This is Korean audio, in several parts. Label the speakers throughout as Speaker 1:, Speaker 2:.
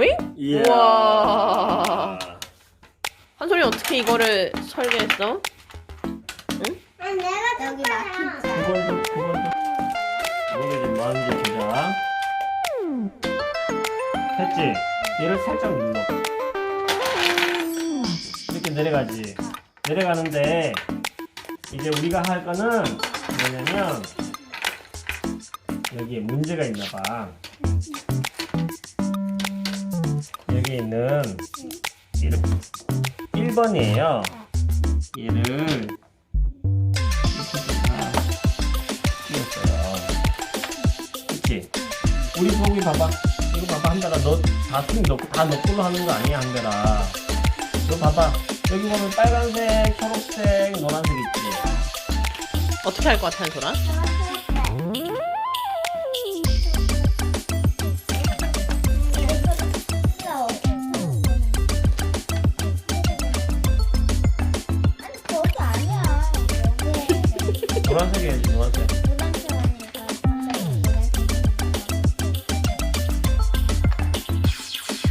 Speaker 1: 오잉?
Speaker 2: 이야.
Speaker 1: 우와. 한솔이 어떻게 이거를 설계했어?
Speaker 3: 아, 내가 여기 막힌
Speaker 2: 그걸도 그걸도 이거를 지금 많은지 보자. 됐지? 얘를 살짝 눌러. 이렇게 내려가지. 내려가는데 이제 우리가 할 거는 뭐냐면 여기에 문제가 있나 봐. 여기 있는 이렇게 1번이에요. 얘를 이렇게 다 띄웠어요. 그치? 우리 보기 봐봐. 이거 봐봐, 한별아. 너다숨 넣고, 다 넣고로 하는 거 아니야, 한별아. 너 봐봐. 여기 보면 빨간색, 초록색, 노란색 있지?
Speaker 1: 어떻게 할 것 같아, 한솔
Speaker 2: 노란색.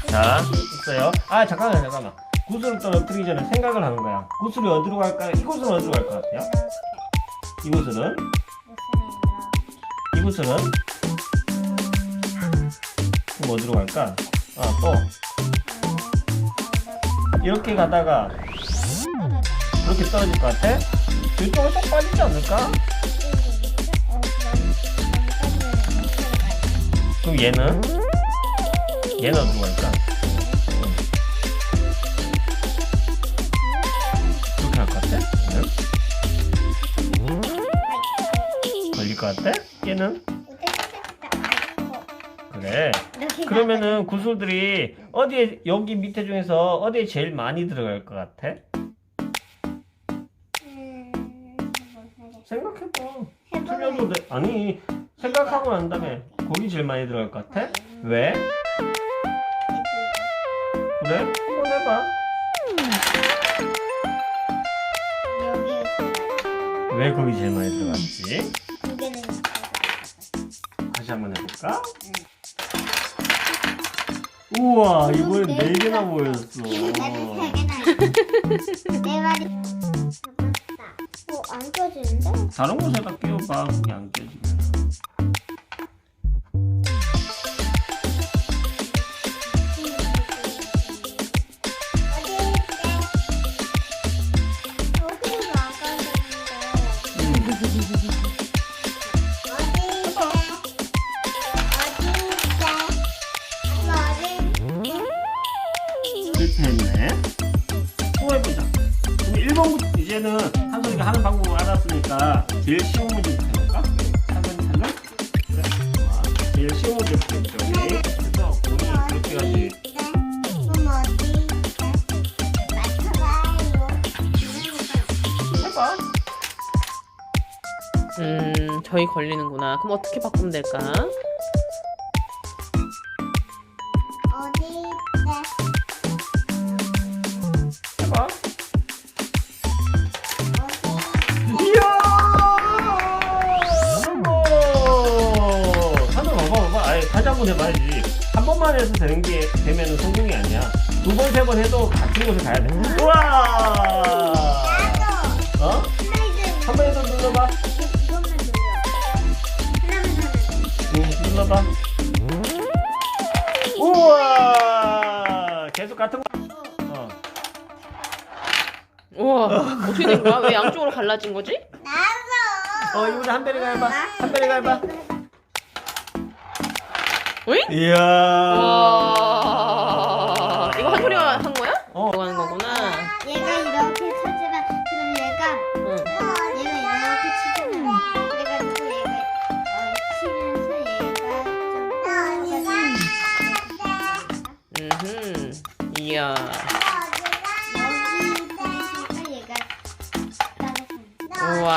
Speaker 3: 자,
Speaker 2: 있어요. 아, 잠깐만, 잠깐만. 구슬을 떨어뜨리기 전에 생각을 하는 거야. 구슬이 어디로 갈까? 이곳은 어디로 갈 것 같아요? 이곳은? 이곳은? 그럼 어디로 갈까? 아, 또. 이렇게 가다가 그렇게 떨어질 것 같아? 이쪽으로 쏙 빠지지 않을까? 그럼 얘는? 얘는 어디로 갈까? 응. 이렇게 할 것 같아? 얘는? 걸릴 것 같아? 얘는? 그래. 그러면은 구슬들이 어디에 여기 밑에 중에서 어디에 제일 많이 들어갈 것 같아? 생각해봐. 틀려도 돼. 아니 생각하고 난 다음에 거기 제일 많이 들어갈 것 같아? 왜? 그래? 한번 해봐. 왜 거기 제일 많이 들어갔지? 다시 한번 해볼까? 우와 이번엔 네 개나 모였어.
Speaker 3: 내 말이 어, 안 껴지는데?
Speaker 2: 다른 곳에다 끼워봐. 그게 안 껴지면.
Speaker 3: 여기도 나가는데.
Speaker 2: 실패했네. 또 해보자. 그럼 1번부터 이제는 한 솔이가 하는 방법을 알았으니까 제일 쉬운 문제부터 해볼까? 차근차근? 그래. 와, 제일 쉬운 문제부터. 그래서 이렇게 가지. 해봐.
Speaker 1: 음, 저희 걸리는구나. 그럼 어떻게 바꾸면 될까?
Speaker 2: 아예 다시 한번 해봐야지. 한 번만 해서 되는 게, 되면 성공이 아니야. 두 번, 세 번 해도 같은 곳에 가야 돼. 우와! 어? 한 번에 더 눌러봐. 응, 눌러봐. 우와! 계속 같은 거. 어.
Speaker 1: 우와, 어떻게 된 거야? 왜 양쪽으로 갈라진 거지?
Speaker 2: 어, 이거도 한 배리가 해봐. 한 배리가 해봐.
Speaker 1: 오잉?
Speaker 2: 이야.
Speaker 1: 와, 이거 한솔이가 한 거야?
Speaker 2: 어.
Speaker 1: 이거 하는 거구나.
Speaker 3: 얘가 이렇게 치지만 그럼 얘가
Speaker 1: 응.
Speaker 3: 얘가 이렇게 치잖아. 그래가지고 얘가 어, 치면서 얘가 좀
Speaker 1: 음흠. 이야.
Speaker 3: 여기 있으니까 얘가 따라서
Speaker 1: 우와.